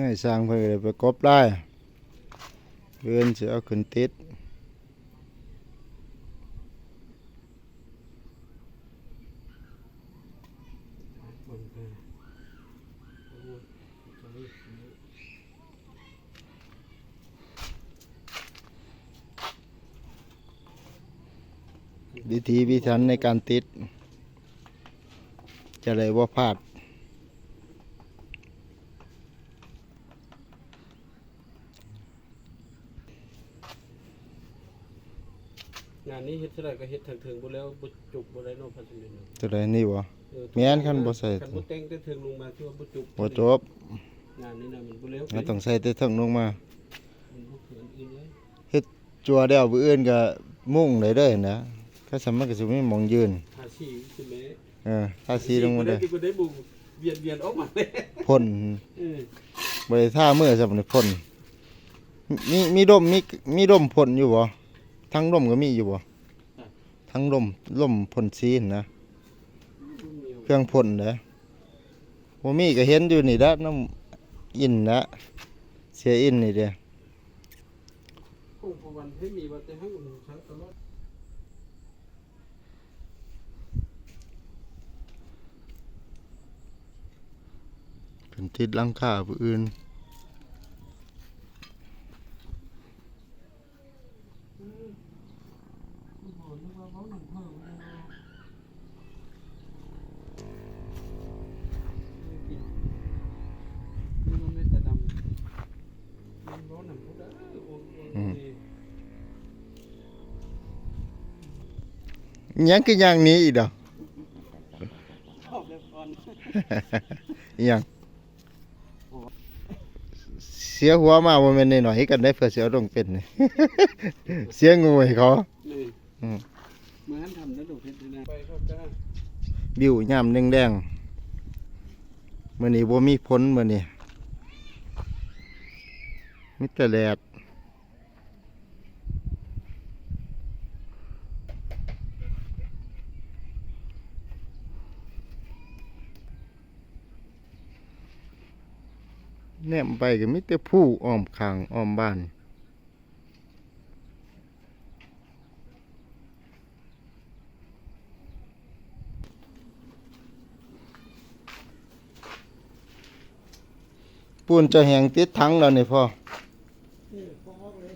ง่สร้างเพื่อไปกบได้เพื่อนจะเอาขึ้นติดวิธีวิธันในการติด จะได้ว่าพลาด งานนี้เฮ็ดเท่าไหร่ก็เฮ็ดถึงๆบ่แล้วบ่จุกบ่ได้เนาะพัสดุเนาะตัวใดนี่วะ เออแม่นคันบ่ใส่ คันบ่แต่งแต่ถึงลงมาคือว่าบ่จุกบ่จบงานนี้น่ะมันบ่เร็วเราต้องใส่แต่ทั้งลงมามันบ่เขินอื่นเลยจัวเดียวผู้อื่นก็มุ่งได้เด้อนะก็สามารถก็สิมีหมองยืนหาชีคือแม่เออถ้าสีลงมาได้ที่บ่ได้บุกเวียนเวียนออกมาเลยพ่นเออบ่ได้ท่ามือสำหรับพ่นมีมีดมมีมีดมพ่นอยู่บ่ ทั้งดมก็มีอยู่บ่ทั้งดมลมพ่นสีหั่นนะ เครื่องพ่นเด้อบ่มีก็เห็นอยู่นี่ละน้ำอินนะ เสียอินนี่เด้อคงประวันให้มีว่าแต่ให้อุ่นใช้ตลอดเป็นติดหลังคาผู้อื่น มันไม่แต่ดำมันร้อนหนังพุดาโอ้โห อิห ยังคืออย่างนี้อีกดอกชอบเลยก่อนอิหยังเสียหัวมาบ่แม่นน้อยๆกันได้เพื่อสิเอาลงเป็นนี่เสียงูให้เขานี่อืม เหมือนทำแล้วดูเพชรนะไปเข้าจ้า บิวยามแดงๆมื้อนี้บ่มีผลมื้อนี้มีแต่แดดแนมไปก็มีแต่ผู้อ้อมขางอ้อมบ้าน ปูนจะแหงติดถังแล้วนี่พ่อเลย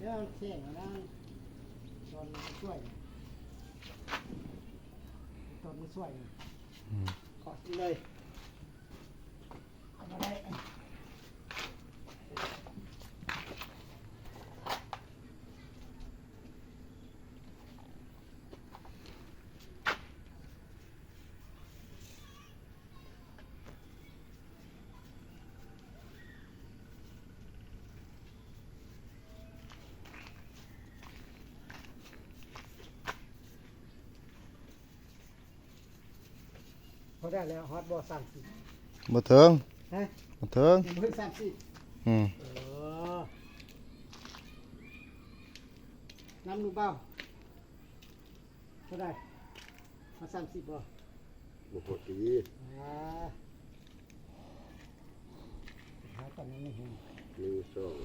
แล้วเที่ยงนะตอนมันช่วยตอเลยเอามาได้ ได้แล้วฮอตบอสามสิบบ่เถิงฮะบ่เถิงยังไม่สามสิบอืมเออน้ำนูเบ้าเท่าได้มาสามสิบบ่โอ้โหดีอ่าหาตอนนี้ไม่เห็นหนึ่งสอง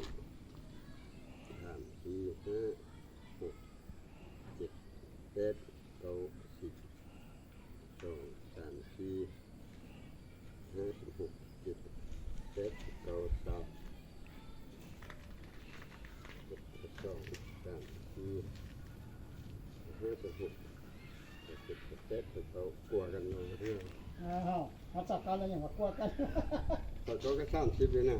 สามสี่ห้าหกเจ็ดแปดเก้าสิบสองสามสี่ห้าสิบหกเจ็ดแปดเก้าสามเจ็ดสองสามสี่ห้าสิบหกเจ็ ดแปดเก้ากลัวกันเลยเรื่องอ้าวมาจับกันแล้วอย่างว่ากลัวกันพอโตก็สามสิบเลยนะ